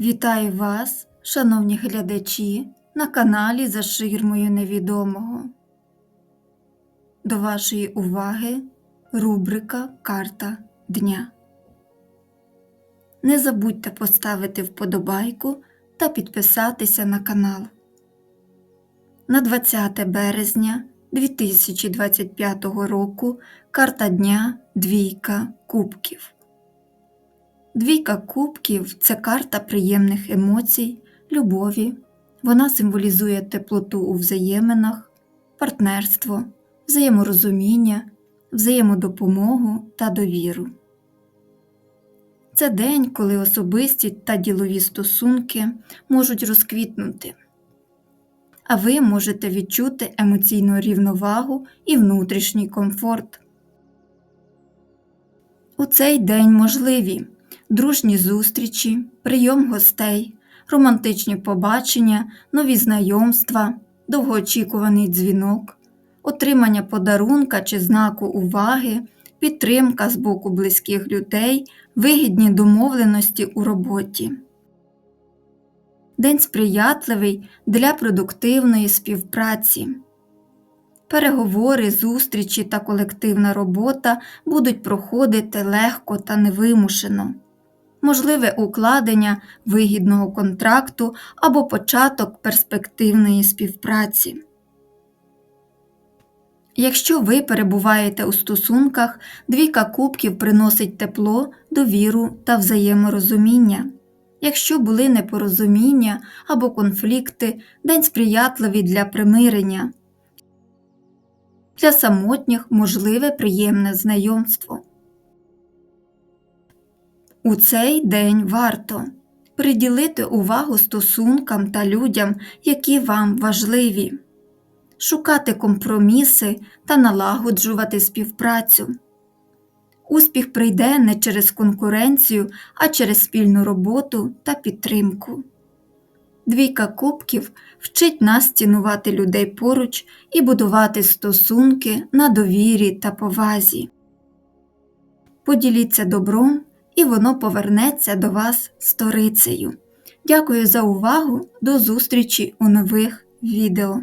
Вітаю вас, шановні глядачі, на каналі За ширмою невідомого. До вашої уваги рубрика Карта Дня. Не забудьте поставити вподобайку та підписатися на канал. На 20 березня 2025 року карта дня Двійка Кубків. Двійка кубків це карта приємних емоцій, любові. Вона символізує теплоту у взаєминах, партнерство, взаєморозуміння, взаємодопомогу та довіру. Це день, коли особисті та ділові стосунки можуть розквітнути, а ви можете відчути емоційну рівновагу і внутрішній комфорт. У цей день можливі дружні зустрічі, прийом гостей, романтичні побачення, нові знайомства, довгоочікуваний дзвінок, отримання подарунка чи знаку уваги, підтримка з боку близьких людей, вигідні домовленості у роботі. День сприятливий для продуктивної співпраці. Переговори, зустрічі та колективна робота будуть проходити легко та невимушено можливе укладення вигідного контракту або початок перспективної співпраці. Якщо ви перебуваєте у стосунках, двійка кубків приносить тепло, довіру та взаєморозуміння. Якщо були непорозуміння або конфлікти, день сприятливий для примирення, для самотніх можливе приємне знайомство. У цей день варто приділити увагу стосункам та людям, які вам важливі, шукати компроміси та налагоджувати співпрацю. Успіх прийде не через конкуренцію, а через спільну роботу та підтримку. Двійка кубків вчить нас цінувати людей поруч і будувати стосунки на довірі та повазі. Поділіться добром і воно повернеться до вас сторицею. Дякую за увагу, до зустрічі у нових відео.